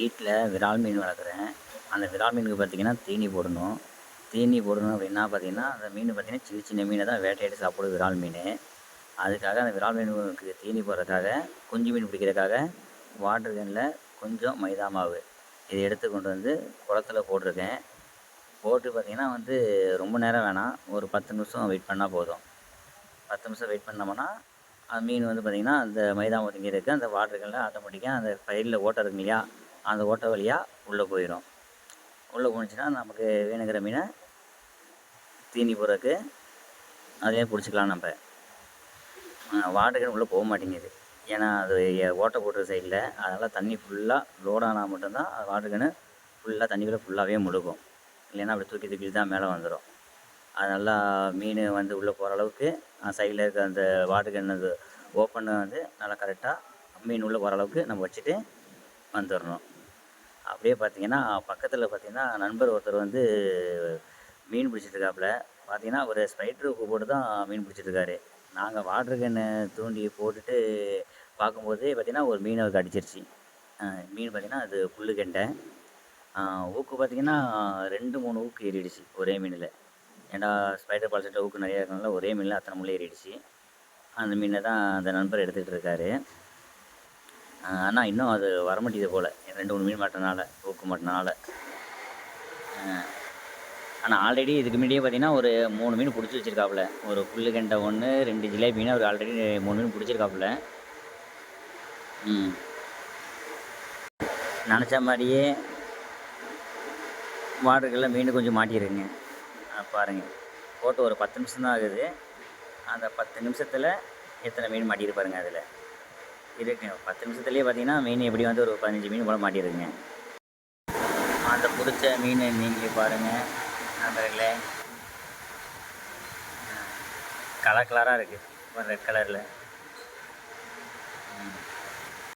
வீட்டில் விரால் மீன் வளர்க்குறேன். அந்த விரால் மீனுக்கு பார்த்தீங்கன்னா தீனி போடணும். தீனி போடணும் அப்படின்னா பார்த்தீங்கன்னா அந்த மீன் பார்த்திங்கன்னா சின்ன சின்ன மீனை தான் வேட்டையாடி சாப்பிடும் விரால் மீன். அதுக்காக அந்த விரால் மீனுக்கு தீனி போடுறதுக்காக குஞ்சு மீன் பிடிக்கிறதுக்காக வாட்டர் கேனில் கொஞ்சம் மைதா மாவு இதை எடுத்து கொண்டு வந்து குளத்துல போட்டிருக்கேன். போட்டு பார்த்திங்கன்னா வந்து ரொம்ப நேரம் வேணாம். ஒரு பத்து நிமிஷம் வெயிட் பண்ணால் போதும். பத்து நிமிஷம் வெயிட் பண்ணோம்னா அந்த மீன் வந்து பார்த்திங்கன்னா அந்த மைதா ஒதுங்கிறதுக்கு அந்த வாட்டர் கேனில் ஆட்டோமேட்டிக்காக அந்த பயிரில் ஓட்டை இருக்கு இல்லையா அந்த ஓட்டை வழியாக உள்ளே போயிடும் உள்ளே போணுச்சுன்னா நமக்கு வேணுங்கிற மீனை தீனி போடுறதுக்கு அதிலே பிடிச்சிக்கலாம் நம்ம. வாட்டர் உள்ளே போக மாட்டேங்குது. ஏன்னா அது ஓட்டை போட்டுற சைடில் அதனால் தண்ணி ஃபுல்லாக லோட் ஆனால் மட்டும்தான் வாட்டர் கேனு ஃபுல்லாக தண்ணிக்குள்ளே ஃபுல்லாகவே முழுகும். இல்லைன்னா அப்படி தூக்கி தூக்கி தான் மேலே வந்துடும் அது நல்லா மீன் வந்து உள்ளே போகிற அளவுக்கு சைடில் இருக்க அந்த வாட்டர் கேன் அது வந்து நல்லா கரெக்டாக மீன் உள்ளே போகிற அளவுக்கு நம்ம வச்சுட்டு வந்துடணும் அப்படியே பார்த்தீங்கன்னா பக்கத்தில் பார்த்தீங்கன்னா நண்பர் ஒருத்தர் வந்து மீன் பிடிச்சிட்ருக்காப்புல. பார்த்தீங்கன்னா ஒரு ஸ்பைட்ரு போட்டு தான் மீன் பிடிச்சிட்டுருக்காரு நாங்கள் வாட்ரு கன்னு தூண்டி போட்டுட்டு பார்க்கும்போது பார்த்தீங்கன்னா ஒரு மீன் அவருக்கு அடிச்சிருச்சு. மீன் பார்த்தீங்கன்னா அது புல்லு கெண்டை. ஊக்கு பார்த்தீங்கன்னா ரெண்டு மூணு ஊக்கு ஏறிடுச்சு ஒரே மீனில். ஏன்னா ஸ்பைடர் பால்செட்டில் ஊக்கு நிறையா இருக்கனால ஒரே மீனில் அத்தனை முள்ளு ஏறிடுச்சு. அந்த மீனை தான் அந்த நண்பர் எடுத்துக்கிட்டு இருக்காரு ஆனால் இன்னும் அது வரமாட்டேது போல். ரெண்டு மூணு மீன் மாட்டினால ஊக்கு மாட்டினால ஆனால் ஆல்ரெடி இதுக்கு முன்னாடியே பார்த்தீங்கன்னா ஒரு மூணு மீன் பிடிச்சி வச்சிருக்காப்புல. ஒரு புல்லு கெண்டை ஒன்று ரெண்டு ஜிலேபி மீன் அவர் ஆல்ரெடி மூணு மீன் பிடிச்சிருக்காப்புல. ம். நினச்ச மாதிரியே வாட்டருக்குள்ள மீன் கொஞ்சம் மாட்டியிருக்குங்க பாருங்கள் போட்டு ஒரு பத்து நிமிஷம் தான் ஆகுது. அந்த பத்து நிமிஷத்தில் எத்தனை மீன் மாட்டியிருக்கு பாருங்கள் அதில். இருக்கு பத்து நிமிஷத்துலேயே பார்த்தீங்கன்னா மீன் எப்படி வந்து ஒரு பதினஞ்சு மீன் கூட மாட்டியிருக்குங்க அந்த பிடிச்ச மீன் நீங்களே பாருங்கள் நண்பர்களே கலர் கலராக இருக்குது ரெட் கலரில்